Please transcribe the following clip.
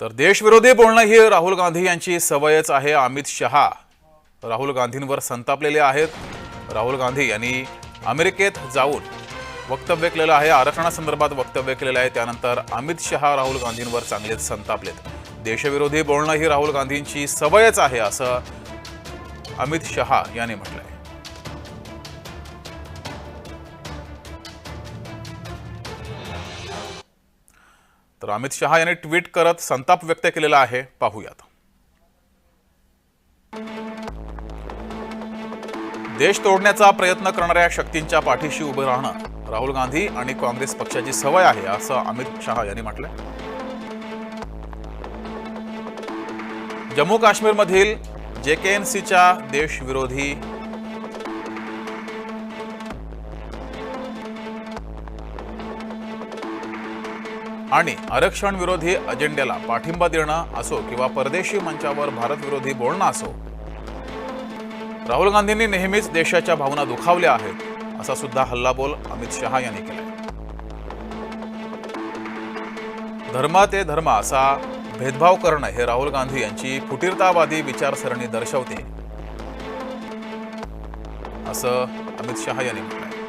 तर देशविरोधी बोलणं ही राहुल गांधी यांची सवयच आहे. अमित शहा राहुल गांधींवर संतापलेले आहेत. राहुल गांधी यांनी अमेरिकेत जाऊन वक्तव्य केलेलं आहे. आरक्षणासंदर्भात वक्तव्य केलेलं आहे. त्यानंतर अमित शहा राहुल गांधींवर चांगलेच संतापलेत. देशविरोधी बोलणं ही राहुल गांधींची सवयच आहे असं अमित शहा यांनी म्हटलंय. तर अमित शहा यांनी ट्विट करत संताप व्यक्त केलेला आहे. पाहूयात. देश तोडण्याचा प्रयत्न करणाऱ्या शक्तींच्या पाठीशी उभं राहणं राहुल गांधी आणि काँग्रेस पक्षाची सवय आहे असं अमित शहा यांनी म्हटलंय. जम्मू काश्मीरमधील जेकेएनसीच्या देशविरोधी आणि आरक्षण विरोधी अजेंड्याला पाठिंबा देणं असो किंवा परदेशी मंचावर भारत विरोधी बोलणं असो राहुल गांधींनी नेहमीच देशाच्या भावना दुखावल्या आहेत असा सुद्धा हल्लाबोल अमित शहा यांनी केला धर्मा ते धर्म असा भेदभाव करणं हे राहुल गांधी यांची फुटीरतावादी विचारसरणी दर्शवते असं अमित शहा यांनी म्हटलंय.